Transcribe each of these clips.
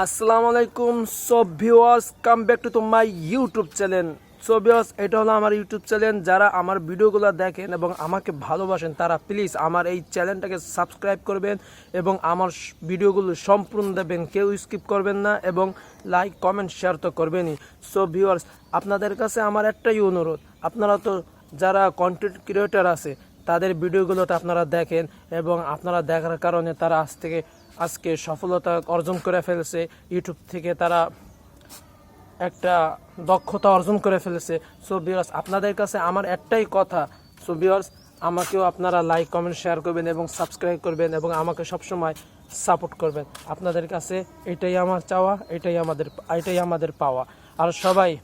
আসসালামু আলাইকুম। So viewers come back to my YouTube channel so viewers, এটা হলো আমার ইউটিউব চ্যানেল যারা আমার ভিডিওগুলো দেখেন এবং আমাকে ভালোবাসেন, তারা প্লিজ আমার এই চ্যানেলটাকে সাবস্ক্রাইব করবেন এবং আমার ভিডিওগুলো সম্পূর্ণ দেখবেন। কেউ স্কিপ করবেন না এবং লাইক কমেন্ট শেয়ার তো করবেনই। সো ভিউয়ার্স, আপনাদের কাছে আমার একটাই অনুরোধ। আপনারা তো যারা কন্টেন্ট ক্রিয়েটার আছে, তাদের ভিডিওগুলোতে আপনারা দেখেন এবং আপনারা দেখার কারণে তারা আজ থেকে আজকে সফলতা অর্জন করে ফেলছে। ইউটিউব থেকে তারা একটা দক্ষতা অর্জন করে ফেলেছে। সো বিয়ার্স আপনাদের কাছে আমার একটাই কথা। সো বিয়ার্স আমাকেও আপনারা লাইক কমেন্ট শেয়ার করবেন এবং সাবস্ক্রাইব করবেন এবং আমাকে সবসময় সাপোর্ট করবেন। আপনাদের কাছে এটাই আমার চাওয়া, এটাই আমাদের এটাই আমাদের পাওয়া। আর সবাই,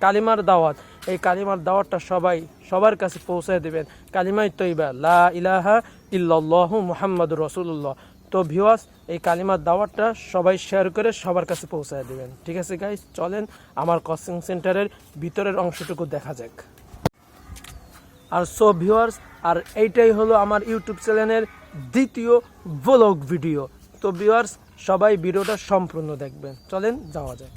কালিমার দাওয়াত, এই কালিমার দাওয়াতটা সবাই, সবার কাছে পৌঁছে দেবেন। কালিমাই তৈবা, লা ইলাহা ইল্লাল্লাহু মুহাম্মাদুর রাসূলুল্লাহ। তো ভিওয়াস এই কালিমার দাওয়াতটা সবাই শেয়ার করে সবার কাছে পৌঁছায় দেবেন। ঠিক আছে গাইজ চলেন আমার কোচিং সেন্টারের ভিতরের অংশটুকু দেখা যাক। আর সো ভিওয়ার্স আর এইটাই হলো আমার ইউটিউব চ্যানেলের দ্বিতীয় ব্লগ ভিডিও তো ভিওয়ার্স সবাই ভিডিওটা সম্পূর্ণ দেখবেন। চলেন যাওয়া যাক।